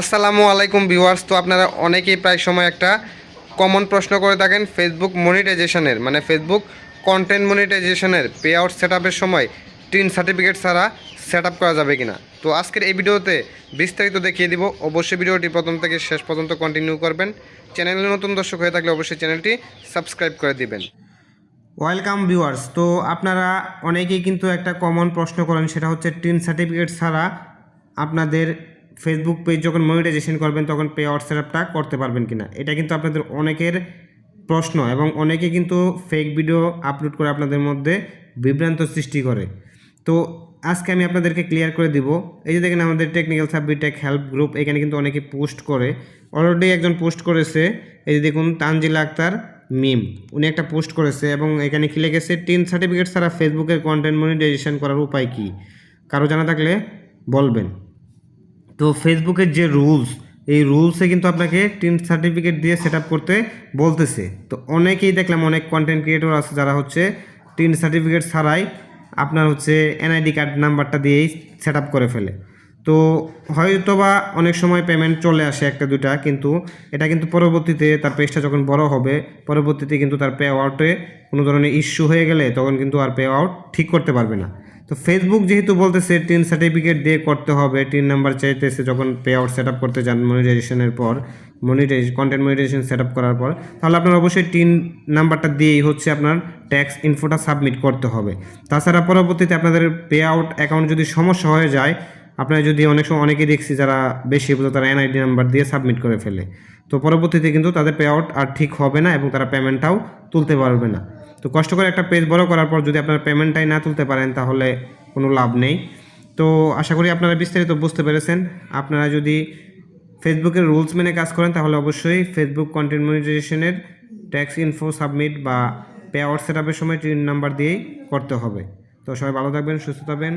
আসসালামু আলাইকুম ভিউয়ার্স, তো আপনারা অনেকেই প্রায় সময় একটা কমন প্রশ্ন করে থাকেন ফেসবুক মনিটাইজেশনের মানে ফেসবুক কন্টেন্ট মনিটাইজেশনের পে আউট সেট সময় টিন সার্টিফিকেট ছাড়া সেট করা যাবে কিনা। তো আজকের এই ভিডিওতে বিস্তারিত দেখিয়ে দিব। অবশ্যই ভিডিওটি প্রথম থেকে শেষ পর্যন্ত কন্টিনিউ করবেন। চ্যানেলে নতুন দর্শক হয়ে থাকলে অবশ্যই চ্যানেলটি সাবস্ক্রাইব করে দিবেন। ওয়েলকাম ভিউয়ার্স তো আপনারা অনেকেই কিন্তু একটা কমন প্রশ্ন করেন, সেটা হচ্ছে টিন সার্টিফিকেট ছাড়া আপনাদের ফেসবুক পেজ যখন মনিটাইজেশন করবেন, তখন পে হোয়াটসঅ্যাপটা করতে পারবেন কিনা? এটা কিন্তু আপনাদের অনেকের প্রশ্ন এবং অনেকে কিন্তু ফেক ভিডিও আপলোড করে আপনাদের মধ্যে বিভ্রান্ত সৃষ্টি করে। তো আজকে আমি আপনাদেরকে ক্লিয়ার করে দিব। এই যে দেখেন আমাদের টেকনিক্যাল সাবমিটেক হেল্প গ্রুপ এখানে কিন্তু অনেকে পোস্ট করে। অলরেডি একজন পোস্ট করেছে। এই যে দেখুন তানজিলা আক্তার মিম, উনি একটা পোস্ট করেছে এবং এখানে কি লিখেছে টিন সার্টিফিকেট ছাড়া ফেসবুকের কন্টেন্ট মনিটাইজেশন করার উপায় কি? কারও জানা থাকলে বলবেন। তো ফেসবুকের যে রুলস এই রুলসে কিন্তু আপনাকে টিন সার্টিফিকেট দিয়ে সেট করতে বলতেছে। তো অনেকেই দেখলাম অনেক কন্টেন্ট ক্রিয়েটর আছে যারা হচ্ছে টিন সার্টিফিকেট ছাড়াই আপনার হচ্ছে এনআইডি কার্ড নাম্বারটা দিয়েই সেট করে ফেলে। তো হয়তোবা অনেক সময় পেমেন্ট চলে আসে একটা দুটা কিন্তু এটা কিন্তু পরবর্তীতে তার পেজটা যখন বড় হবে, পরবর্তীতে কিন্তু তার পে আউটে কোনো ধরনের ইস্যু হয়ে গেলে তখন কিন্তু আর পে আউট ঠিক করতে পারবে না। তো ফেসবুক যেহেতু বলতেছে টিন সার্টিফিকেট দিয়ে করতে হবে টিন নাম্বার চাইতেছে যখন পে আউট সেট আপ করতে যান মনিটাইজেশনের পর monetize content monetization set up করার পর, তাহলে আপনার অবশ্যই টিন নাম্বারটা দিয়েই হচ্ছে আপনার ট্যাক্স ইনফোটা সাবমিট করতে হবে। তাছাড়া পরবর্তীতে আপনাদের পে আউট অ্যাকাউন্ট যদি সমস্যা হয়ে যায়, আপনারা যদি অনেক সময় অনেকে দেখছি যারা বেশি বোঝো তারা এনআইডি নাম্বার দিয়ে সাবমিট করে ফেলে। তো পরবর্তীতে কিন্তু তাদের পে আউট আর ঠিক হবে না এবং তারা পেমেন্টটাও তুলতে পারবে না। তো কষ্ট করে একটা পেজ বড় করার পর যদি আপনারা পেমেন্টটাই না তুলতে পারেন, তাহলে কোনো লাভ নেই। তো আশা করি আপনারা বিস্তারিত বুঝতে পেরেছেন। আপনারা যদি ফেসবুকের রুলস মেনে কাজ করেন, তাহলে অবশ্যই ফেসবুক কন্টেন্ট মনিটাইজেশনের ট্যাক্স ইনফো সাবমিট বা পে আউট সেট সময় টিন নাম্বার দিয়েই করতে হবে। তো সবাই ভালো থাকবেন, সুস্থ থাকবেন।